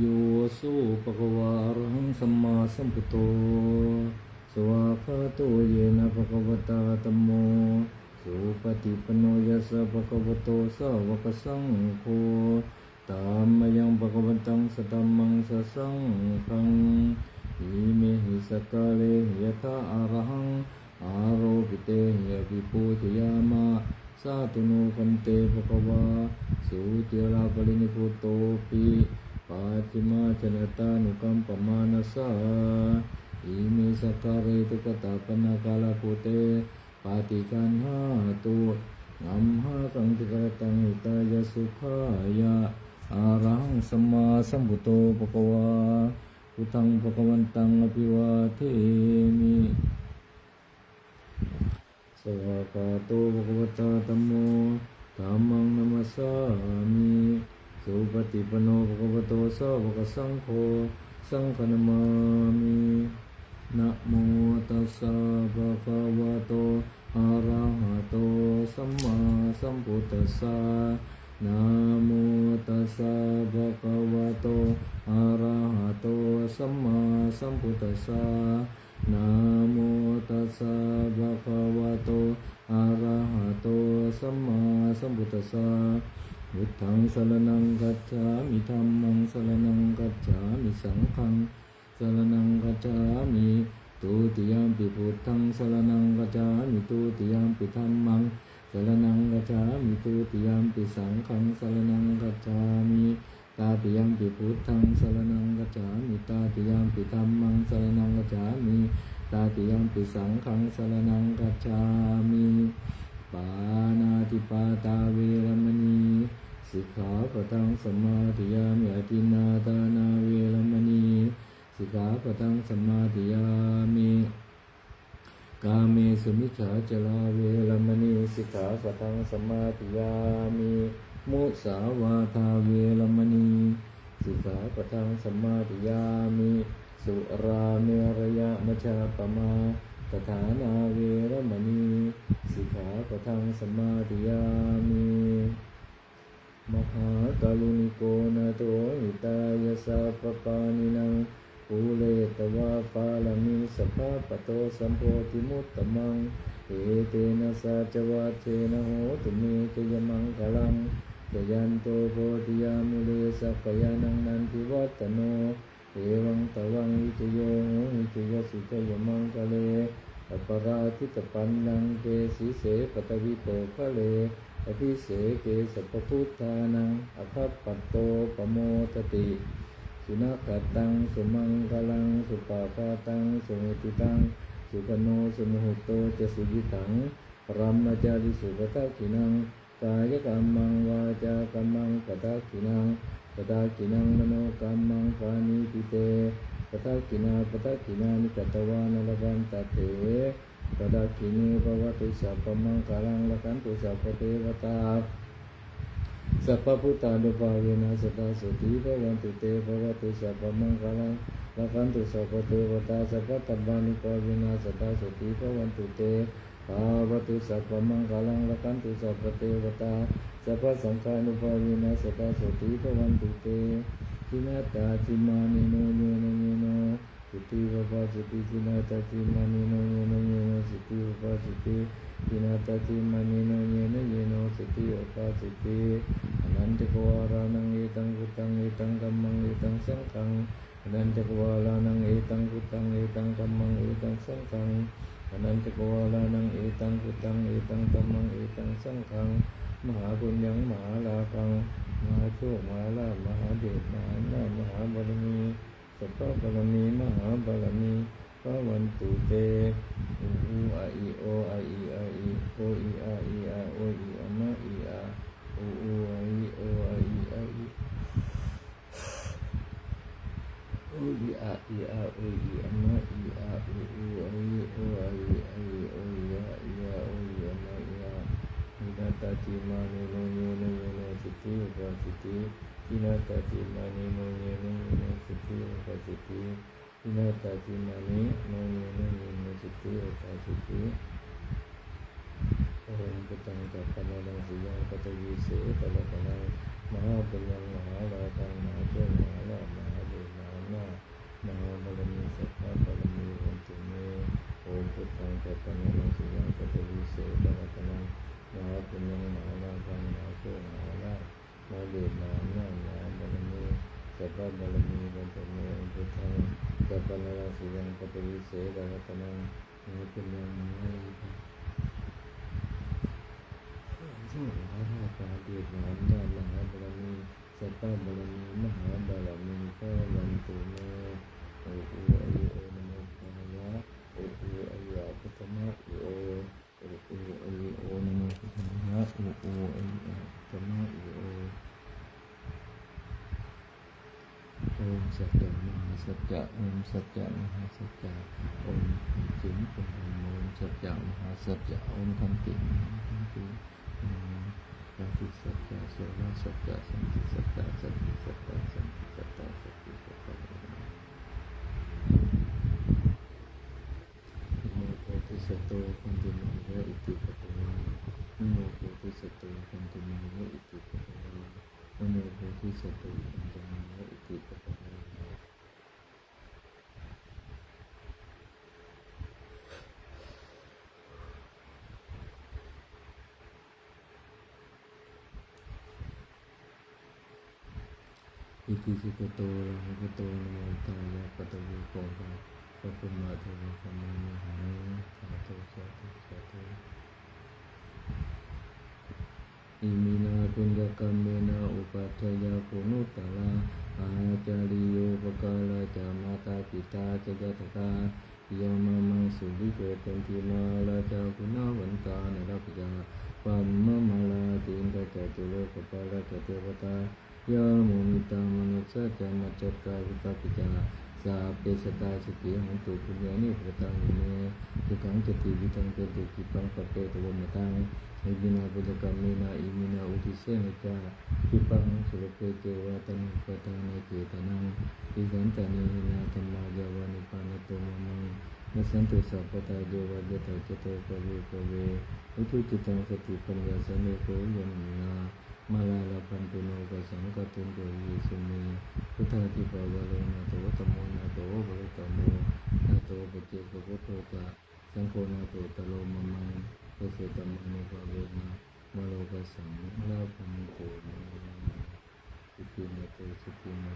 โยสุปะกวารหังสัมมาสัมพุทโธสวากขาโตเยนะภะคะวตาธัมโมสุปฏิปโนยัสสะภะคะวโตสาวกสังโฆตามมยังภะคะวันตังสตัมมังสสังฆังอิเมหิสกกาเลหิยะตาอะระหังอารปิเตหิยะปิปูชยามะสาธุโนกันเตภะคะวาสุติราปรินิพุตโตปิ ปัจจิมาชนตานุกัมปมานัสสะอิเมสักก สุปนากาลปุเตปาติกันหาตุงัมหากังติกรตังหิตายสุขายะอารังสัมมาสัมพุทโธภควโตโสสามิสุปฏิปโนภควโตสาวกสังโฆสังฆนามามินะโมตัสสะภะคะวะโตอะระหะโตสัมมาสัมพุทธัสสะนะโมตัสสะภะคะวะโตอะระหะโตสัมมาสัมพุทธัสสะนะโมตัสสะภะคะวะโตอะระหะโตสัมมาสัมพุทธัสสะ พุทธังสรณังกัจฉามิธัมมังสรณังกัจฉามิสังฆังสรณังกัจฉามิตุติยมปิพุทธังสรณังกัจฉามิตุติยมปิธัมมังสรณังกัจฉามิตุติยมปิสังฆังสรณังกัจฉามิตาติยังปิพุทธังสรณังกัจฉามิตาติยังปิธัมมังสรณังกัจฉามิตาติยังปิสังขังสรณังกัจฉามิปานาติปาตาเว สิกขาปะทังสมมาธิยามิอตินาตานาเวรมณีสิกขาปะทังสมมาธิยามิกาเมสุมิจฉาจลาเวรมณีสิกขาปะทังสมมาธิยามิมุสาวาทาเวรมณีสิกขาปะทังสมมาธิยามิสุราเมรยะมชาปมาตถานาเวรมณี สิกขาปทังสมมาธิยามิ มหากาลุนิโกนาโตหิตายาสัพปานินังภูเลตวาปาลามิสภาปโตสัมโพธิมุตตมังเอเตนะสัจวัตเชนะโหตุเมจยมังคลังจยันโตโพธิยามุเลสักยานังนันทิวัตโนเอวังตวังวิจโยโหวิจยสุจยมังคะเลอปราทิตปันนังเกสีเสปตวิโตคะเล อภิเสเกสัพพุทธานังอภัปปัตโตปโมตติ สุนัขตัง สุมังคลัง สุปาปาตัง สุมุติตัง สุกโน สุมหุโตจะสุยิตังรัมมจาริสุปทักขินัง กายกรรมัง วาจากรรมังปทักขินังปทากินังมโนกรรมังปานิติเตปทากินาปทากินานิกตวานลวันตเตปทากินีภวตุสัพพมังคารังละกันตุสัพพเทวตาสัพพพุทธานุภาเวนะสตาสติภวันตุเตภวตุสัพพมังคารังละกันตุสัพพเทวตาสัพพตัมบานิภาเวนะสตาสติภวันตุเตภาวตุสัพพมังคารังละกันตุสัพพเทวตาสัพพสังฆานุภาเวนะสตาสติภวันตุเตจินาตาจิมานิโนเยนเยโน สติภวะสุติจินาตาจิมานิโนเยนเยโนสติภวะสุติจินาตาจิมานิโนเยนเยโนสติภวะสุติอนันตกวารานังเอตังกุตังเอตังกัมมังเอตังสังฆังอนันตกวารานังเอตังกุตังเอตังกัมมังเอตังสังฆังอนันตกวารานังเอตังกุตังเอตังกัมมังเอตังสังฆังมหาบุญยังมหาลาภังมหาโชคมหาลาภมหาเดชมหาหน้ามหาบารมี สัพพะบารมีมหาบารมีพระวันตุเตอูอูอาอีโออาอีอาอีโออีอาอีอาโออีอามะอีอาอูอูอาอีโออาอีอาอีโออีอาอีอาโออีอามะอีอาอูอูอาอีโออาอีอาอีโออีอาอีอาโออีอามะอีอาอินาตาจิมานิโนเยนเย โนสุติอุปาสิติอินาตาจิมานิโนเยนเยโนสุติอุปาสิติอินาตาจิมานิโนเยนเยโนสุ สัพพะบารมีวันตุเมโอมพุทธังกัปปะนังสุยังกัปปะวิเศษปะรัตนัง มหาปุญญังมหาลาภังซึ่งมหาภาคาเดชมหาอำนาจมหาบารมีสัพพะบารมีมหาบารมีพระวันตุเมโอโออายโอนะโมทายะอโออายะพุทธมะอโอโอโออายโอนะโมพุทธมะอโออายะพุทธมะโอโอโอมสัจจะมหาสัจจะโอมสัจจะมหาสัจจะโอมจิมปุโมมสัจจะมหาสัจจะโอมทันติคันติสันติสัจจะโสรสัจจะสันติสัจจะสันติสัจจะสันติสัจจะสันติสัจจะโมโพธิสัตว์โตคันติมายะอิติปะปะวานะโมโพธิสัตว์โตคันติมายะอิติปะปะวานะโมสัตว์โตคันติมายะ อิติปะปะวาอิติสุขโตระหะโตนะโมตายะปะตะวิโกภะปะปุมาเทวะสัมมานิหังสาธุสาธุสาธุอิมินาปุญญกรรมเมนะอุปัฏฐยาปุนุตตะลาอาจาริโยปกาลาจามาตาปิตาจยะตกายามามังสุริโกตันติมาลาจาคุณาวันตานรัพยาปัมมะมาลาตินตะจตุโลกปาลาจเทวตา ยาโมมิตามนุสสะจามัจจกาวิปัปิจาสาเปสตาสุขีหันตุปุญญานิพรตังเมทุขังจติวิตังเตตุกิปังปะเปตวมตังอิมินาปุจกรรมเมนาอิมินาอุทิเสนจากิปังสุรเปเกวะตังปะทานาเกตนังอิสันตานิหินาธรรมาจาวานิปานโตมะมังนสันตุสัพพตาเจวะเจตจโตปะเวปะเวอุทุจิตังสติปัญญาสเนโกยันนา มาลาลาพันตุโนกสังกตุนโดยิสุเมพุทธาติปาวะโลนาโตตโมนาโตบริตโมนาโตปเจกพุทโธตะสังโฆนาโตตโลมมังเอเสตมานภาเวนะมโลกัสังลาปันโตนะสุขินตสุขินาโตสุขิน